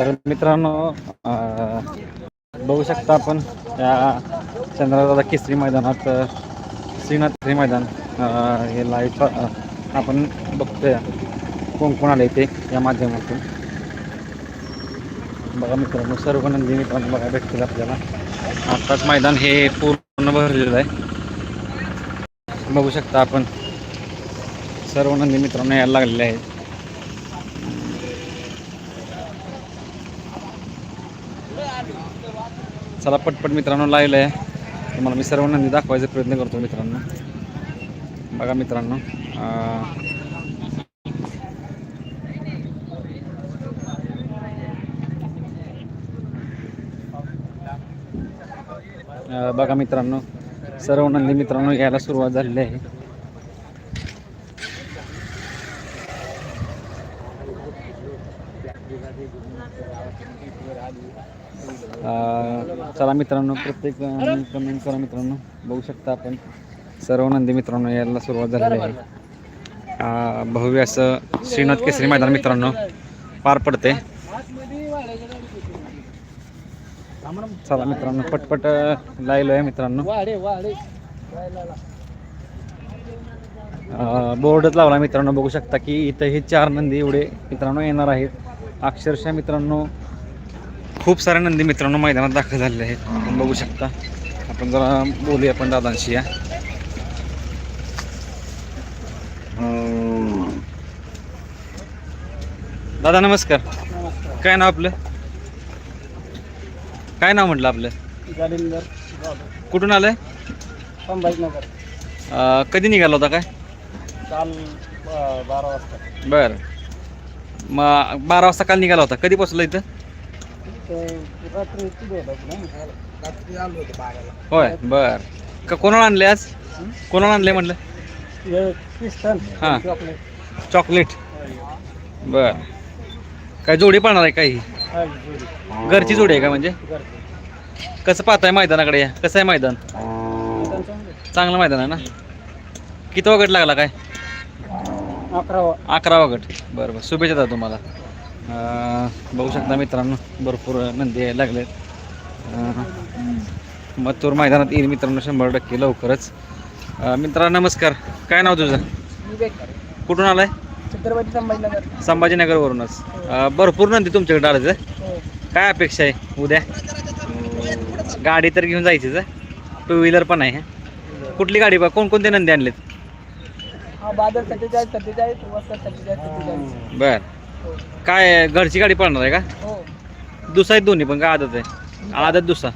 तर मित्रांनो बघू शकता आपण या चंद्रदादा केसरी मैदानात श्रीनाथरी श्रीनाथ मैदान हे लाईव्ह आपण बघतोय. कोण कोण आले ते या माध्यमातून. बघा मित्रांनो सर्व नंदी मित्रांनो बघा भेटतील आपल्याला. आत्ताच मैदान हे पूर्ण भरलेलं आहे. बघू शकता आपण. सर्व नंदी मित्रांनो यायला लागलेले आहेत. चला पटपट मित्रांनो लावलं आहे तुम्हाला मी सर्व नंदी दाखवायचा प्रयत्न करतो मित्रांनो. बघा मित्रांनो बघा मित्रांनो सर्व नंदी मित्रांनो यायला सुरुवात झालेली आहे अं, चला मित्रांनो प्रत्येक कमेंट करा मित्रांनो. बघू शकता आपण. सर्व नंदी मित्रांनो यायला सुरुवात झालेली आहे. भव्य असं श्रीनाथ केसरी मैदान मित्रांनो पार पडते चला मित्रांनो पटपट लायलो आहे मित्रांनो. बोर्डच लावला मित्रांनो बघू शकता की इथं हे चार नंदी एवढे मित्रांनो येणार आहेत. अक्षरशः मित्रांनो खूप सारे नंदी मित्रांनो मैदानात दाखल झालेले आहेत. आपण बघू शकता. आपण जरा बोलूया आपण दादांशी या. दादा नमस्कार. काय नाव आपलं? काय नाव म्हटलं आपलं? कुठून आलंय? संभाजीनगर. कधी निघाला होता काय? काल बारा वाजता. बर. मग बारा वाजता काल निघाला होता. कधी पोचला इथं? होय बर. का कोणाला आणले आज? कोणाला आणले म्हटलं? हे. चॉकलेट बर. काय जोडी पाळणार आहे काही हा. घरची जोडी आहे का म्हणजे. कसं पाहताय मैदानाकडे? या कसं आहे मैदान? चांगले. मैदान आहे ना? किती गट लागला काय? अकरावा. अकरावा गट बरं बरं. शुभेच्छा तुम्हाला. बघू शकता मित्रांनो भरपूर नंदी यायला लागलेत. अं, मथुर मैदानात येईल मित्रांनो शंभर टक्के लवकरच. अं, मित्रा नमस्कार. काय नाव तुझं? कुठून आलाय? छत्रपती संभाजीनगर. संभाजीनगरवरूनच भरपूर नंदी तुमच्याकडे आलं हो. काय अपेक्षा आहे उद्या? गाडी तर घेऊन जायचीच टू व्हीलर पण आहे. कुठली गाडी बा? कोणकोणते नंदी आणलेत? हा बर. काय घरची गाडी पळणार आहे का? हो. दुसरा आहेत दोन्ही पण का आदत आहे? आदत दुसरा.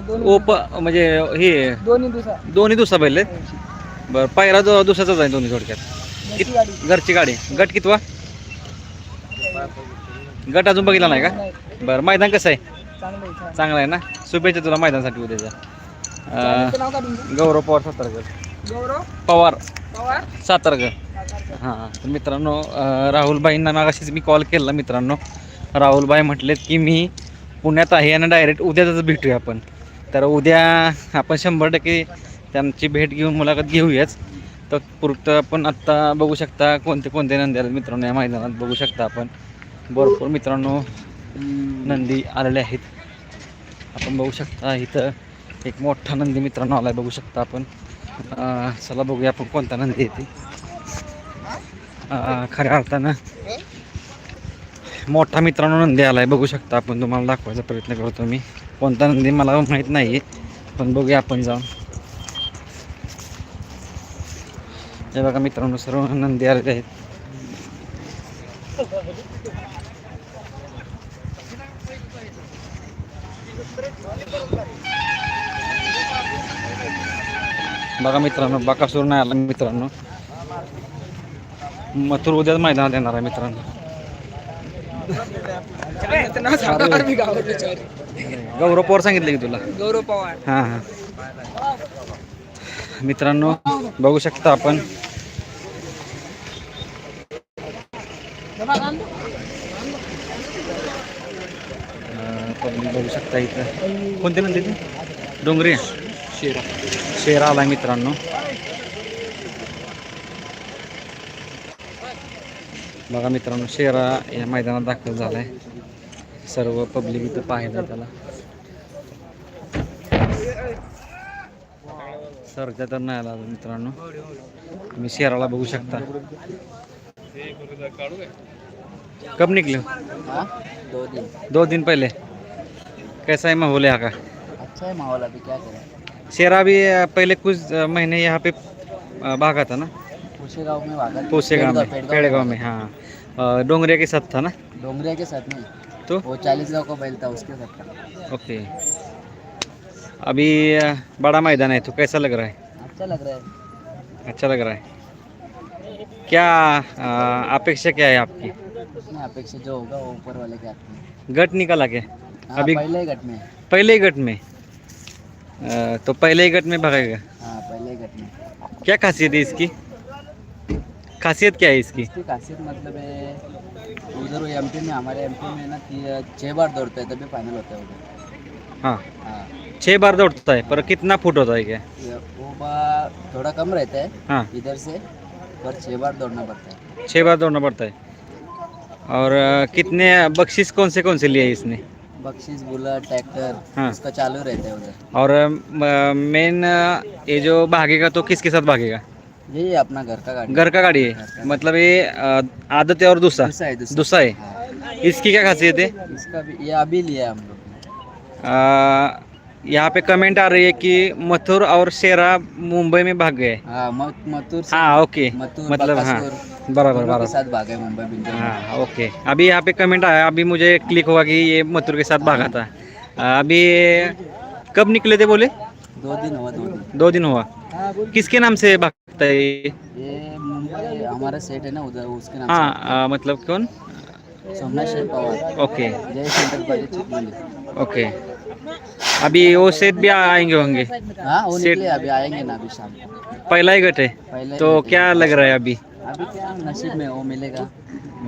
दोन्ही ओप म्हणजे हे दोन्ही दिवसा दोन्ही दुसरा बैल आहेत बरं पायरा दो दुसराचाच आहे दोन्ही थोडक्यात गाडी. घरची गाडी. गट कितवा? गट अजून बघितला नाही का? नाही. बरं मैदान कसं आहे? चांगलं आहे छान. चांगलं आहे ना? शुभेच्छा तुला मैदानासाठी अं, नाव तुमचं? गौरव पवार सातारकर. गौरव? पवार. पवार? सातारकर. हां तर मित्रांनो राहुलबाईंना मागाशीच मी कॉल केला मित्रांनो. राहुलबाई म्हटलेत की मी पुण्यात आहे आणि डायरेक्ट उद्याच भेटूया आपण. तर उद्या आपण शंभर टक्के त्यांची भेट घेऊन मुलाखत घेऊयाच. तर पुरतं आपण आत्ता बघू शकता कोणते कोणते नंदी आले मित्रांनो या मैदानात बघू शकता आपण. भरपूर मित्रांनो नंदी आलेले आहेत. आपण बघू शकता इथं एक मोठा नंदी मित्रांनो आलाय बघू शकता आपण. चला बघूया आपण कोणता नंदी येते खऱ्या अर्थानं मोठा मित्रांनो नंदी आलाय बघू शकता आपण तुम्हाला दाखवायचा प्रयत्न करतो मी. कोणता नंदी मला माहीत नाही पण बघूया आपण जाऊन. हे बघा मित्रांनो सर्व नंदी आलेले आहेत. बघा मित्रांनो बाकासूर नाही आला मित्रांनो. मथुर उद्याच मैदानात येणार आहे मित्रांनो. गौरव पवार सांगितलं की तुला? गौरव पवार हां हां. मित्रांनो बघू शकता आपण. बघू शकता इथं. कोणते म्हणते ते? डोंगरी. शेरा. शेरा आला मित्रांनो. बघा मित्रांनो शेरा या मैदानात दाखल झालाय. सर्व पब्लिक इथं पाहिलं त्याला. सरच्या तर नाही आला मित्रांनो. तुम्ही शेराला बघू शकता. कब निकले हाँ? दो दिन. दो दिन पहले. कैसा है माहौल यहाँ का? अच्छा है माहौल अभी क्या करें? शेरा भी पहले कुछ महीने यहाँ पे भागा था ना? पूछे गाँव में वागा पोसे गाँव में पेड़गांव में हाँ। डोंगरिया के साथ था ना? डोंगरिया के साथ में तो? वो चालीस गाँव का बैल था उसके साथ था। ओके। अभी बड़ा मैदान है तो कैसा लग रहा है? अच्छा लग रहा है। अच्छा लग रहा है। क्या अपेक्षा क्या है आपकी? अपेक्षा जो होगा वो ऊपर वाले के हाथ में। गट निकाला क्या? हाँ अभी- पहले ही गट में। पहले ही गट में? अ, तो पहले ही गट में भागेगा हाँ पहले ही गट में। क्या खासियत है इसकी? खासियत क्या है इसकी? इसकी खासियत मतलब है उधर वो एम में हमारे एम में ना छः बार दौड़ते हैं तभी फाइनल होता है उधर। हाँ। हाँ। छः बार दौड़ता है पर कितना फुट होता है क्या? ये- वो बार थोड़ा कम रहता है हाँ। इधर से पर छः बार दौड़ना पड़ता है। छः बार दौड़ना पड़ता है। और अ, कितने बख्शीश कौन से कौन से लिए इसने? बख्शीश बुलेट ट्रैक्टर हाँ। उसका चालू रहता है उधर। और मेन ये जो भागेगा तो किसके साथ भागेगा? है अपना घर का गाड़ी घर का गाड़ी है? मतलब ये आदत है और दूसरा? दूसरा है दूसरा। दूसरा है? हाँ। इसकी क्या खासियत है? इसका भी ये अभी लिया हम लोग यहाँ पे कमेंट आ रही है कि मथुर और शेरा मुंबई में भाग गए। हाँ मथुर हाँ ओके। मतलब हाँ। बराबर बराबर। साथ भागे मुंबई हाँ ओके। अभी यहाँ पे कमेंट आया अभी मुझे क्लिक हुआ कि ये मथुर के साथ भागा था। अभी कब निकले थे बोले? दो दिन हुआ दो दिन। दो दिन हुआ। किसके नाम से भागता है ये? मुंबई हमारा सेट है ना उधर उसके नाम हाँ मतलब कौन? सोमनाथ शेर पवार। ओके। जय सेंटर बाजी ओके। अभी वो सेट भी आएँगे होंगे? हाँ सेट- अभी आएँगे ना अभी शाम पहला ही गट है? तो क्या लग रहा है अभी? अभी क्या नसीब में वो मिलेगा।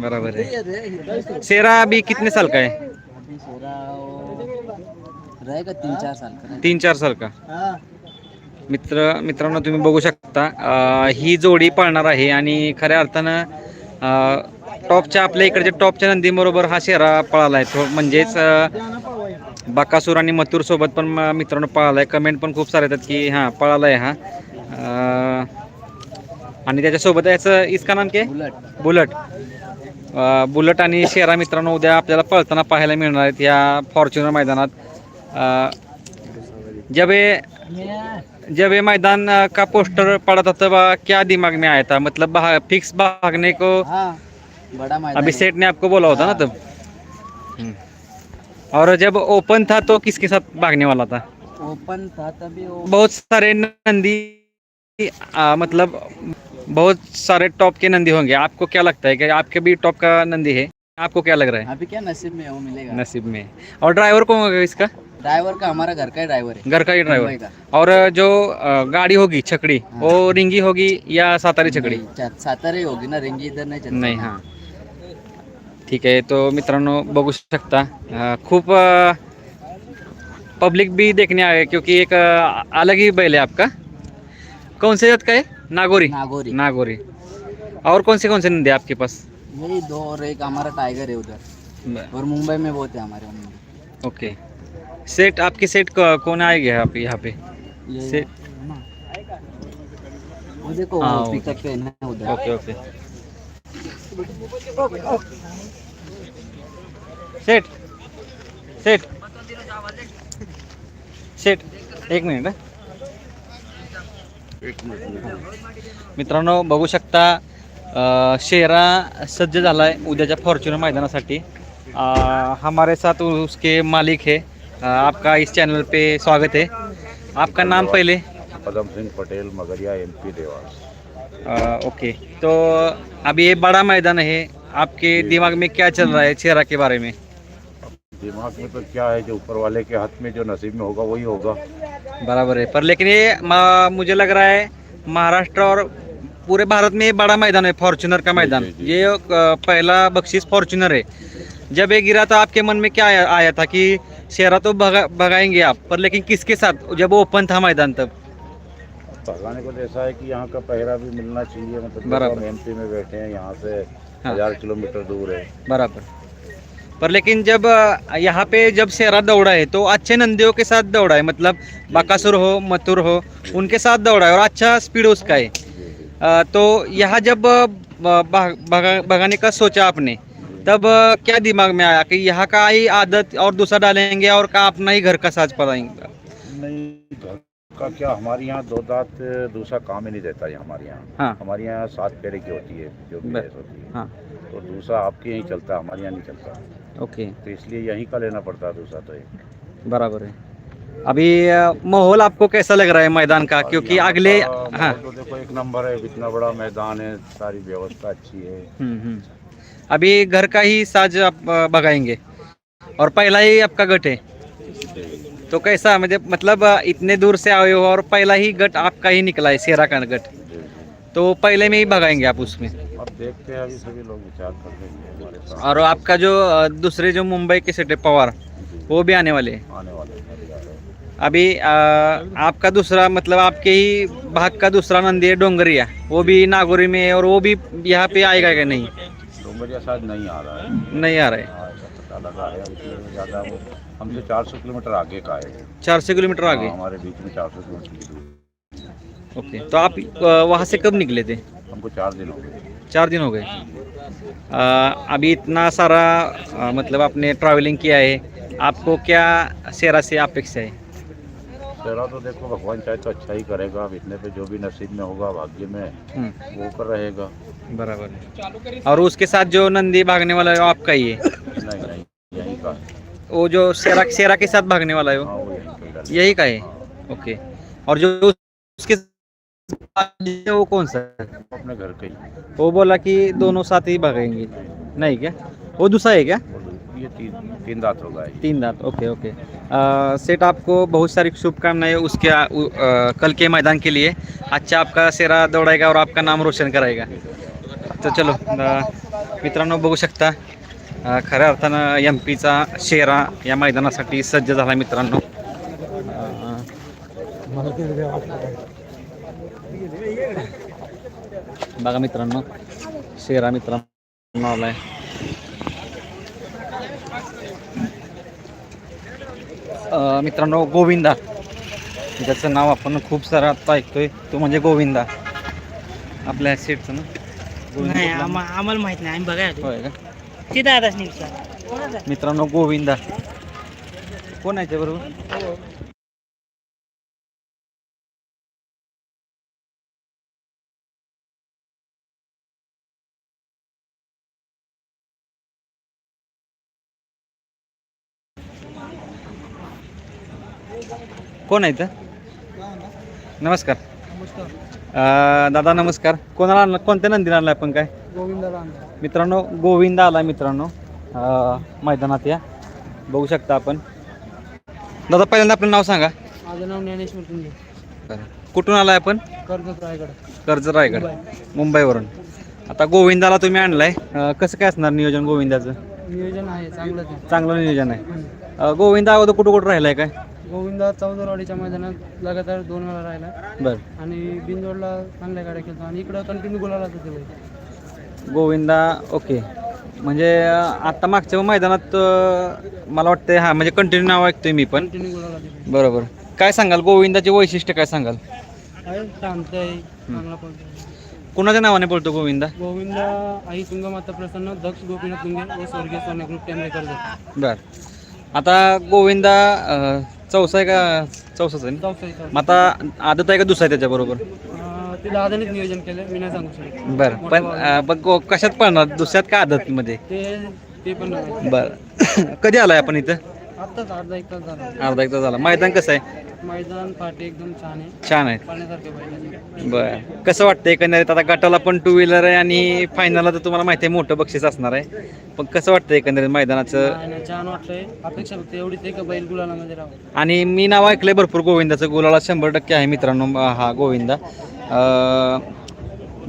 बराबर है। शेरा अभी कितने साल का है? अभी सोरा वो रहेगा तीन चार साल का तीन चार साल का। मित्र मित्रांनो तुम्ही बघू शकता ही जोडी पळणार आहे आणि खऱ्या अर्थानं टॉपच्या आपल्या इकडच्या टॉपच्या नंदीबरोबर हा शेरा पळाला आहे तो म्हणजेच बकासूर आणि मथुर सोबत पण मित्रांनो पळाला आहे कमेंट पण खूप सारे येतात की हां पळाला आहे हा आणि त्याच्यासोबत याचं इसका नाम काय बुलेट. बुलट. आणि शेरा मित्रांनो उद्या आपल्याला पळताना पाहायला मिळणार आहेत या फॉर्च्युनर मैदानात. जब जब ये मैदान का पोस्टर पड़ा था तब क्या दिमाग में आया था? मतलब भाग, फिक्स भागने को हाँ बड़ा मैदान अभी है। सेठ ने आपको बोला होता ना तब? हम्म. और जब ओपन था तो किसके साथ भागने वाला था? ओपन था तभी बहुत सारे नंदी आ, मतलब बहुत सारे टॉप के नंदी होंगे। आपको क्या लगता है कि आपके भी टॉप का नंदी है? आपको क्या लग रहा है? अभी क्या नसीब में है, वो मिलेगा? नसीब में। और ड्राइवर कौन होगा इसका? ड्राइवर का हमारा घर का ही ड्राइवर है। घर का ही ड्राइवर। और जो गाड़ी होगी छकड़ी हाँ। वो रिंगी होगी या सातारी छकड़ी? सातारा ही होगी ना रिंगी इधर नहीं नाही हाँ। ठीक आहे तो मित्रांनो बघू शकता। खूप पब्लिक भी देखने आए क्योंकि एक अलग ही बैल है आपका। कौन से जात का है नागोरी। नागौरी। नागोरी। और कौन से कौन से नंदी है आपके पास? यही दो और एक हमारा टाइगर है उधर। और मुंबई में बहुत है हमारे। ओके। सेट आपके सेट क- कौन आएंगे आप यहाँ पे? ये से- वो देखो वो वो पिकअप पे है उधर। Okay okay. Set set set एक मिनिट. मित्रांनो बघू शकता शेरा सज्ज झाला है उद्याच्या फॉर्च्युनर मैदानासाठी. अ, हमारे साथ उसके मालिक है आपका इस चैनल पे स्वागत है। आपका नाम पहले? पदम सिंह पटेल मगरिया एमपी देवास। ओके। तो अभी ये बड़ा मैदान है। आपके दिमाग में क्या चल रहा है चेहरा के बारे में? दिमाग में तो क्या है जो ऊपर वाले के हाथ में जो नसीब में होगा वही होगा। बराबर है। पर लेकिन ये मुझे लग रहा है महाराष्ट्र और पूरे भारत में ये बड़ा मैदान है फॉर्चुनर का मैदान। जी, जी। ये पहला बख्शीश फॉर्च्यूनर है। जब ये गिरा था आपके मन में क्या आया, आया था कि शेरा तो भगा भगाएँगे आप पर लेकिन किसके साथ? जब ओपन था मैदान तब. भगाने को तो ऐसा है कि यहाँ का पहरा भी मिलना चाहिए मतलब। हम एमपी में बैठे हैं यहाँ से हाँ। हज़ार किलोमीटर दूर है। बराबर। पर लेकिन जब यहाँ पे जब शेरा दौड़ा है तो अच्छे नंदियों के साथ दौड़ा है मतलब बाकासुर हो मथुर हो उनके साथ दौड़ा है और अच्छा स्पीड उसका है। तो यहाँ जब भगाने का सोचा आपने? तब क्या दिमाग में आया कि यहाँ का ही आदत और दूसरा डालेंगे और का अपना ही घर का साज पड़ाएँगे नहीं घर का क्या? हमारे यहाँ दो दांत दूसरा काम ही नहीं देता है हमारे यहाँ। हाँ। हमारे यहाँ सात पेरे की होती है जो भी भैंस होती है। हाँ। तो दूसरा आपके यहीं चलता है हमारे यहाँ नहीं चलता। ओके। तो इसलिए यहीं का लेना पड़ता है दूसरा तो ये बराबर है। अभी माहौल आपको कैसा लग रहा है मैदान का? क्योंकि अगले हाँ। तो देखो एक नंबर है इतना बड़ा मैदान है सारी व्यवस्था अच्छी है। हम्म, हम्म। अभी घर का ही साज आप भगाएँगे और पहला ही आपका गट है। तो कैसा म्हणजे मतलब इतने दूर से आए हो और पहला ही गट आपका ही निकला है शेरा का गट। तो पहले में ही भगाएँगे आप उसमें। अब देखते हैं अभी सभी लोग विचार कर रहे हैं और आपका जो दूसरे जो मुंबई के सेट है पवार वो भी आने वाले हैं। आने वाले अभी आ आपका दूसरा मतलब आपके ही भाग का दूसरा नंदी है डोंगरिया। वो भी नागौरी में है और वो भी यहाँ पे आएगा क्या नहीं? डोंगरिया शायद नहीं आ रहा है। नहीं आ रहा। है हाँ, ज़्यादा वो हमसे 400 किलोमीटर आगे का है। चार सौ किलोमीटर आगे? हाँ, हमारे बीच में 400 किलोमीटर की दूरी। ओके तो आप अ, वहाँ से कब निकले थे? हमको चार दिन हो गए। चार दिन हो गए। अ, अभी इतना सारा अ, मतलब आपने ट्रैवलिंग किया है आपको क्या शेरा से अपेक्षा है? चला तो देखो भगवान चाहे तो अच्छा ही करेगा। अब इतने पे जो भी नसीब में होगा भाग्य में हम्म, वो कर रहेगा। बराबर है। और उसके साथ जो नंदी भागने वाला है वो आपका ही है? नहीं नहीं यहीं का वो जो शेरा शेरा के साथ भागने वाला है वो? हाँ यहीं का ही। है? ओके। और जो उसके वो कौन सा अपने घर का ही वो बोला कि दोनों साथ ही भागेंगे। नहीं क्या? वो दूसरा है क्या? ये तीन तीन दांत होगा तीन दांत ओके ओके। सेठ आपको बहुत सारी शुभकामनाएँ उसके आ, उ, अ, कल के मैदान के लिए। अच्छा आपका सेरा दौड़ाएगा और आपका नाम रोशन कराएगा। तर चलो मित्रांनो बघू शकता खऱ्या अर्थानं एम पीचा शेरा या मैदानासाठी सज्ज झाला मित्रांनो. बघा मित्रांनो शेरा मित्रांनो आलाय. मित्रांनो गोविंदा. ज्याचं नाव आपण खूप सारं आता ऐकतोय तो म्हणजे गोविंदा. आपल्या सीटचं ना? गोविंदा नाही? आम्हा- आम्हाला माहीत नाही आम्ही बघायला होय का? ते दादाच निघतात मित्रांनो गोविंदा. कोण आहे बरोबर? कोण आहे इथं? नमस्कार. अं, दादा नमस्कार. कोणाला आणलं? कोणत्या नंदीला आणलं आपण काय? गोविंदाला मित्रांनो गोविंदा आला मित्रांनो. अं, मैदानात या. बघू शकता आपण. दादा पहिल्यांदा आपलं नाव सांगा. माझं नाव ज्ञानेश्वर तुंगे कुठून आलाय आपण? कर्जत रायगड. कर्ज रायगड. मुंबईवरून. आता गोविंदाला तुम्ही आणलाय. अं, कसं काय असणार नियोजन गोविंदाचं? नियोजन आहे चांगलंच आहे. चांगलं नियोजन आहे. अं, गोविंदा अगोदर कुठं कुठं राहिलाय काय? गोविंदा चौदरवाडीच्या मैदानात लगातार दोन वेळा राहिला. बरं. आणि बिंदोडला चांगल्या गाड्या खेळतो. आणि इकडं कंटिन्यू गुलालाच होते बैल. गोविंदा ओके. म्हणजे आता मागच्या मैदानात अं, मला वाटतं हा म्हणजे कंटिन्यू नाव ऐकतोय मी पण. कंटिन्यू गुलाला होते बरोबर. काय सांगाल? गोविंदाचे वैशिष्ट्य काय सांगाल? आहे शांत आहे चांगला पळतो. कुणाच्या नावाने बोलतो गोविंदा? गोविंदा आई तुंगमाता प्रसन्न दक्ष गोपीनाथ तुंगे व स्वर्गीय ग्रुप बर. आता गोविंदा अं, चौसा आहे का? चौसाच आहे ना? मग आता आदत आहे का दुसरा आहे त्याच्याबरोबर? नियोजन केलं मी नाही सांगू शकत. बरं पण अं, पण कशात पळणार? दुसऱ्यात का आदतमध्ये? ते ते पण नाही. बरं. कधी आलाय आपण इथं? अर्धा एक तास झाला. अर्धा एक तास झाला. मैदान कसं आहे? मैदान पाठी एकदम छान आहे. छान आहे. पाण्यासारखे पाहिजे. बरं. कसं वाटतं एकंदरीत? आता गटाला पण टू व्हीलर आहे आणि फायनलला तर तुम्हाला माहिती आहे मोठं बक्षीस असणार आहे. पण कसं वाटतं एकंदरीत मैदानाचं? छान वाटतंय. अपेक्षा फक्त एवढीच आहे का बैल राहावं. आणि मी नाव ऐकलंय भरपूर गोविंदाचं. गुलाला शंभर टक्के आहे मित्रांनो अं, हा गोविंदा. अं,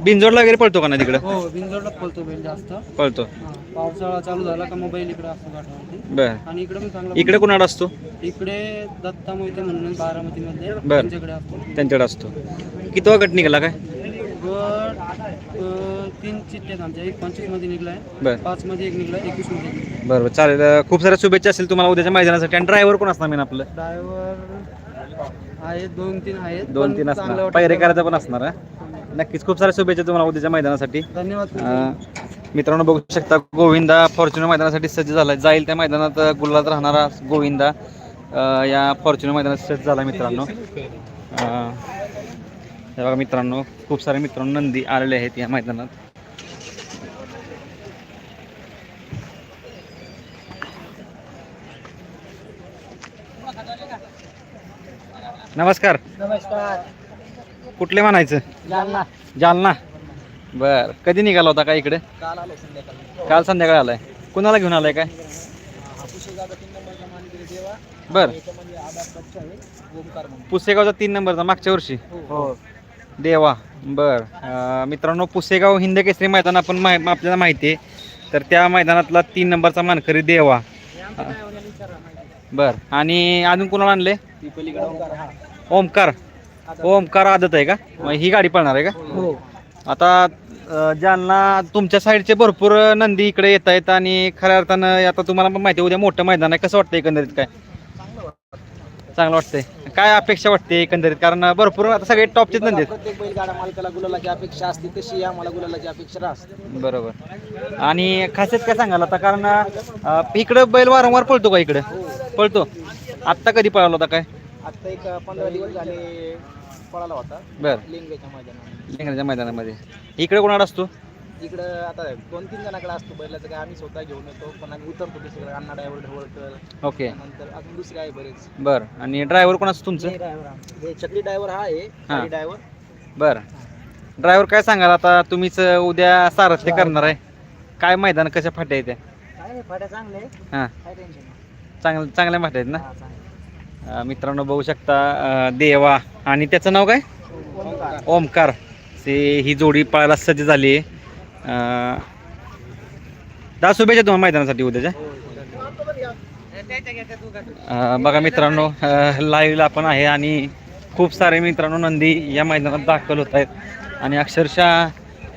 बिनजोडला वगैरे पळतो का ना तिकडं? हो बिंजोडला पळतो बैल जास्त. पळतो. हा, पावसाळा चालू झाला का मग बैल इकडे असतो घाटावरती बरं. आणि इकडे पण चांगला इकडे कुणाला असतो? इकडे दत्ता मोहिते म्हणून बारामतीमध्ये. बरं. त्यांच्याकडे असतो. त्यांच्याकडे असतो. कितवा गट निघाला काय? अं, तीन चिठ्ठ्या आहेत आमच्या एक पंचवीसमध्ये निघलाय. बरं. पाच मध्ये एक निघलाय एकवीसमध्ये. बरोबर. चालेल. अं, खूप साऱ्या शुभेच्छा असेल तुम्हाला उद्याच्या मैदानासाठी. आणि ड्रायव्हर कोण असणार मेन आपलं? ड्रायव्हर आहेत दोन तीन आहेत दोन पण तीन चांगलं असणार वाटतं. पैरे करायचं पण असणार हा? नक्कीच. खूप साऱ्या शुभेच्छा तुम्हाला उद्याच्या मैदानासाठी. धन्यवाद. मित्रांनो बघू शकता गोविंदा फॉर्च्युनर मैदानासाठी सज्ज झाला जाईल त्या मैदानात अं, गुलाबात राहणारा गोविंदा या फॉर्च्युनर मैदानात सज्ज झाला मित्रांनो. हे बघा मित्रांनो खूप सारे मित्रांनो नंदी आलेले आहेत या मैदानात. नमस्कार. नमस्कार. कुठले म्हणायचं? जालना. जालना. बर. कधी निघाला होता का इकडे? काल आलो संध्याकाळी. आलाय. कुणाला घेऊन आलाय काय? बर. पुसेगावचा तीन नंबरचा मागच्या वर्षी? हो. देवा. बर. मित्रांनो पुसेगाव हिंद केसरी मैदान आपण माहि आपल्याला माहिती आहे. तर त्या मैदानातला तीन नंबरचा मानकरी देवा. बर. आणि अजून कुणाला आणले ओमकार हा. ओमकार आदत आहे का? मग ही गाडी पळणार आहे का? हो. आता अं, जालना तुमच्या साईडचे भरपूर नंदी इकडे येत आहेत आणि खऱ्या अर्थानं आता तुम्हाला पण माहिती आहे उद्या मोठं मैदान आहे. कसं वाटतं एकंदरीत काय? चांगलं वाटतंय. काय अपेक्षा वाटते एकंदरीत? कारण भरपूर आता सगळे टॉपचेच नंदी आहेत. प्रत्येक बैलगाडा मालकाला गुलालाची अपेक्षा असते तशी आम्हाला गुलालाची अपेक्षा असते बरोबर. आणि खासियत काय सांगाल आता? कारण अं, इकडं बैल वारंवार पळतो का इकडं? पळतो. आत्ता कधी पळाला होता काय? आता एक पंधरा दिवस झाले पळाला होता. बर. लिंगाच्या मैदानात लिंगण्याच्या मैदानामध्ये. इकडे कोणाला असतो इकडं आता दोन तीन जणांकडे असतो बैलाचं काय आम्ही स्वतः घेऊन येतो पण आम्ही उतरतो दुसरीकडे. Anna driver Dhawalkar okay. नंतर अजून दुसरे आहे बरेच. बर. आणि ड्रायव्हर कोण असतो तुमचं? हे चक्री ड्रायव्हर हा आहे. ड्रायव्हर बर. ड्रायव्हर काय सांगाल? आता तुम्हीच उद्या सारथ्य करणार आहे. काय मैदान कशा फाट्या आहेत त्या? काय नाही फाट्या चांगले हां. काय टेन्शन नाही. चांगल्या चांगल्या फाट्या आहेत ना? हा, चांगले. मित्रांनो बघू शकता देवा. आणि त्याचं नाव काय? ओमकार. ओमकार ते ही जोडी पाळायला सज्ज झाली आहे. दहा शुभेच्छा तुम्हाला मैदानासाठी उद्याच्या. बघा मित्रांनो लाईव्हला पण आहे आणि खूप सारे मित्रांनो नंदी या मैदानात दाखल होत आहेत. आणि अक्षरशः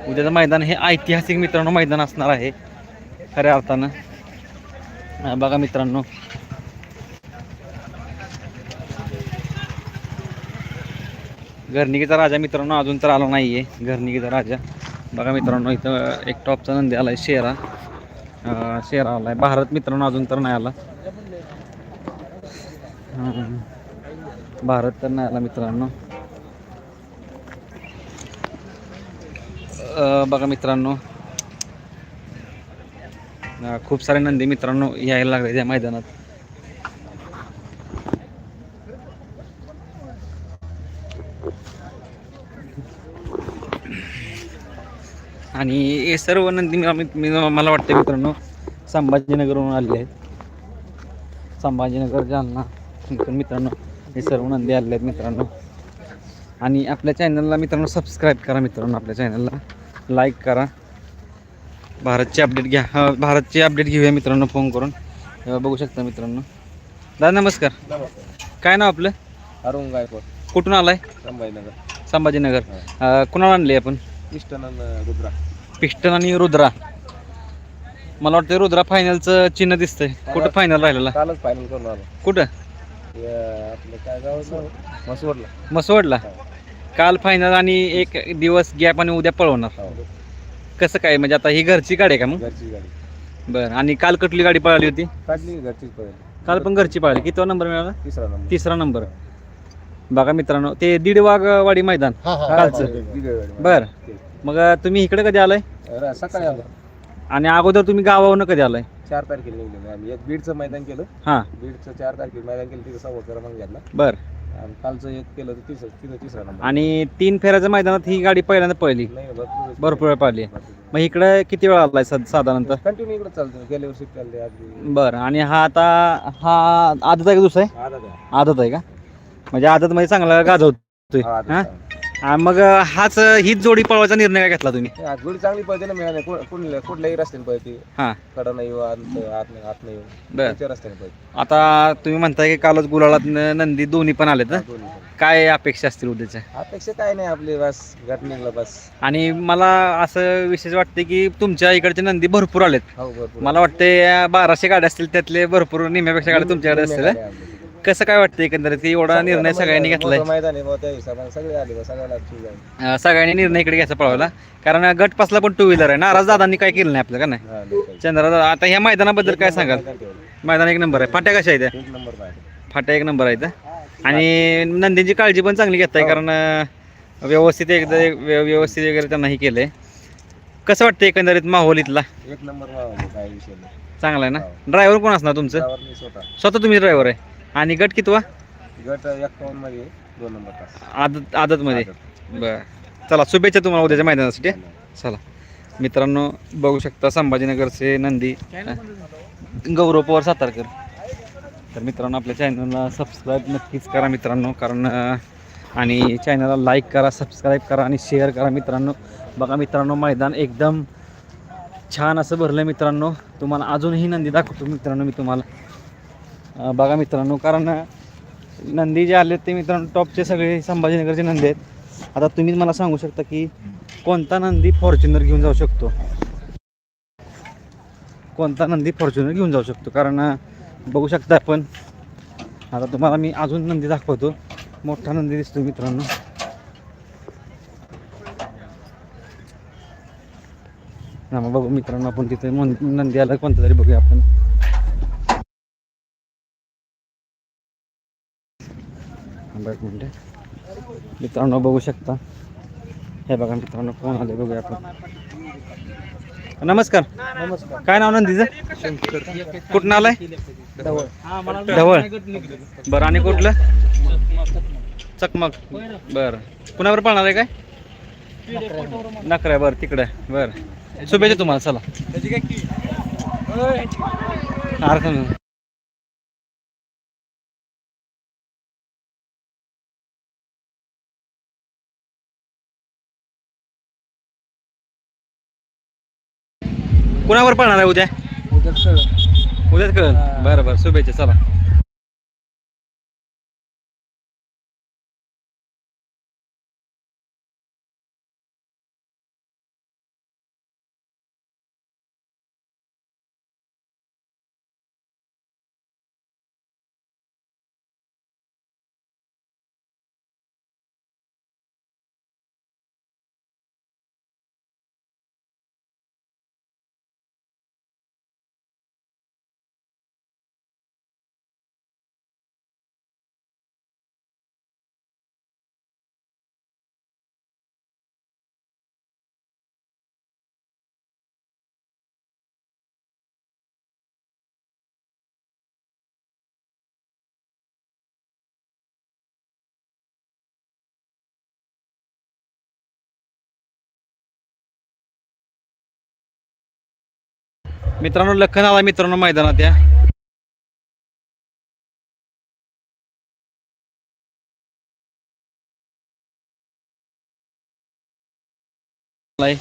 उद्याचं मैदान हे ऐतिहासिक मित्रांनो मैदान असणार आहे खऱ्या अर्थानं. बघा मित्रांनो. घरनिकीचा राजा मित्रांनो अजून तर आला नाही आहे घरनिकीचा राजा. बघा मित्रांनो इथं एक टॉपचा नंदी आला आहे शेरा शेरा आला आहे भारत मित्रांनो अजून तर नाही आला. भारत तर नाही आला मित्रांनो. बघा मित्रांनो. खूप सारे नंदी मित्रांनो यायला लागले त्या मैदानात. आणि हे सर्व नंदी मी- मला वाटतं मित्रांनो संभाजीनगरहून आलेले आहेत. संभाजीनगर जालना. मित्रांनो हे सर्व नंदी आलेले आहेत मित्रांनो. आणि आपल्या चॅनलला मित्रांनो सबस्क्राईब करा मित्रांनो आपल्या चॅनलला. लाईक करा. भारतची अपडेट घ्या. हा, भारतची अपडेट घेऊया मित्रांनो फोन करून. बघू शकता मित्रांनो. दादा नमस्कार. काय नाव आपलं? अरुण गायकवाड. कुठून आलाय? संभाजीनगर. संभाजीनगर. कुणाला आणले आपण? इष्टानंद रुद्रा पिस्टन आणि रुद्रा. मला वाटतं रुद्रा फायनलचं चिन्ह दिसतंय. कुठं फायनल राहिलेला? कालच फायनल करून आलो. कुठं? आपलं काय गाव मसवडला मसवडला काल फायनल आणि एक दिवस गॅप आणि उद्या पळवणार. कसं काय? म्हणजे आता ही घरची गाडी आहे का मग? घरची गाडी. बरं. आणि काल कुठली गाडी पळाली होती? काढली घरचीच पडेल काल पण घरची पळाली. किती नंबर मिळाला? तिसरा नंबर तिसरा नंबर बघा मित्रांनो ते दीड वाघवाडी मैदान कालचं. बर. मग तुम्ही इकडे कधी आलाय? सकाळी आलो. आणि अगोदर तुम्ही गावावरून कधी आलाय? चार तारखेला निघलो आम्ही. एक बीडचं मैदान केलं. हां. बीडचं चार तारखेला मैदान केलं तिथं सव्वा क्रमांक घेतला. बर. आणि कालचं एक केलं तर तिसरं तिथं तिसरा नंबर. आणि तीन फेऱ्याच्या मैदानात ही गाडी पहिल्यांदा पळली. नाही भरपूर भरपूर वेळ पळली. मग इकडे किती वेळ आलाय सा- साधारणतः? कंटिन्यू इकडे चालतो गेल्या वर्षी चालते आज बरं. आणि हा आता हा आदत आहे का दुसरा आहे? आधा द्या आदत आहे का? म्हणजे आदत मध्ये चांगला गाजवतोय. हा, हा. मग हाच हीच जोडी पळवायचा निर्णय काय घेतला तुम्ही? हा, जोडी चांगली पळते ना मिळाली. कुठल्या कुठल्याही रस्त्याने पळते. हां. कडा नाही येऊ आत आत नाही आत नाही येऊ बर. कोणत्या रस्त्याने पळते. आता तुम्ही म्हणताय की कालच गुलाळात न- नंदी दोन्ही पण आलेत ना? दोन्ही पण. काय अपेक्षा असतील उद्याच्या? अपेक्षा काय नाही आपली बस गट निघला बस. आणि मला असं विशेष वाटते की तुमच्या इकडचे नंदी भरपूर आलेत. हो भरपूर मला वाटते अ, बाराशे गाड्या असतील त्यातले भरपूर निम्यापेक्षा गाड्या तुमच्याकडे असतील हं? कसं काय वाटतं एकंदरीत? एवढा निर्णय सगळ्यांनी घेतलाय? मैदान आहे बुवा, त्या हिशोबाने सगळे आले बुवा, सगळ्याला ठीक आहे अ, सगळ्यांनी निर्णय इकडे घ्यायचा पळवला कारण गट पासला पण टू व्हीलर आहे. नाराज दादांनी काय केलं नाही आपलं का नाही? हा. चंद्रा दादा आता ह्या मैदानाबद्दल काय सांगाल? मैदान ठेवलं. मैदान एक नंबर आहे. फाट्या कशा आहेत? त्या? एक नंबर पाहिजे फाट्या एक नंबर आहेत हं? आणि नंदींची काळजी पण चांगली घेताय कारण अ, व्यवस्थित एकदा व्य- व्यवस्थित वगैरे त्यांनाही केलंय. कसं वाटतं एकंदरीत माहोल इथला? एक नंबर पाहिजे काय विषय नाही. चांगला आहे ना? ड्रायव्हर कोण असणार तुमचं? त्यावर मी स्वतः. स्वतः तुम्ही ड्रायव्हर आहे? आणि गट कितवा? गट एक्कावन्नमध्ये दोन नंबर तास आदत आदतमध्ये. बरं. चला शुभेच्छा तुम्हाला उद्याच्या मैदानासाठी? चला. मित्रांनो बघू शकता संभाजीनगरचे नंदी. गौरव पवार सातारकर. तर मित्रांनो आपल्या चॅनलला सबस्क्राईब नक्कीच करा मित्रांनो कारण आणि चॅनलला लाईक करा सबस्क्राईब करा आणि शेअर करा मित्रांनो. बघा मित्रांनो मैदान एकदम छान असं भरलं मित्रांनो. तुम्हाला अजूनही नंदी दाखवतो मित्रांनो मी तुम्हाला. बघा मित्रांनो कारण नंदी जे आले ते मित्रांनो टॉपचे सगळे संभाजीनगरचे नंदी आहेत. आता तुम्हीच मला सांगू शकता की कोणता नंदी फॉर्च्युनर घेऊन जाऊ शकतो? कोणता नंदी फॉर्च्युनर घेऊन जाऊ शकतो? कारण बघू शकता आपण. आता तुम्हाला मी अजून नंदी दाखवतो. मोठा नंदी दिसतो मित्रांनो. हा मग बघू मित्रांनो आपण तिथे नंदी आला कोणता तरी बघूया आपण. थांबा एक मिनिट मित्रांनो बघू शकता. हे बघा मित्रांनो कोण आले बघूया आपण. नमस्कार. नमस्कार. काय नाव नंदीचं? कुठं आलाय? ढवळ बरं आणि कुठलं? चकमक. बरं. पुण्यावर पाळणार आहे काय? नकरा बरं तिकडे. बरं. शुभेच्छा तुम्हाला चला. अर्थ कुणावर पळणार आहे उद्या? उद्याच कळेल बरं बरं. शुभेच्छा. चला. मित्रांनो लखन आला मित्रांनो मैदानात या आलाय.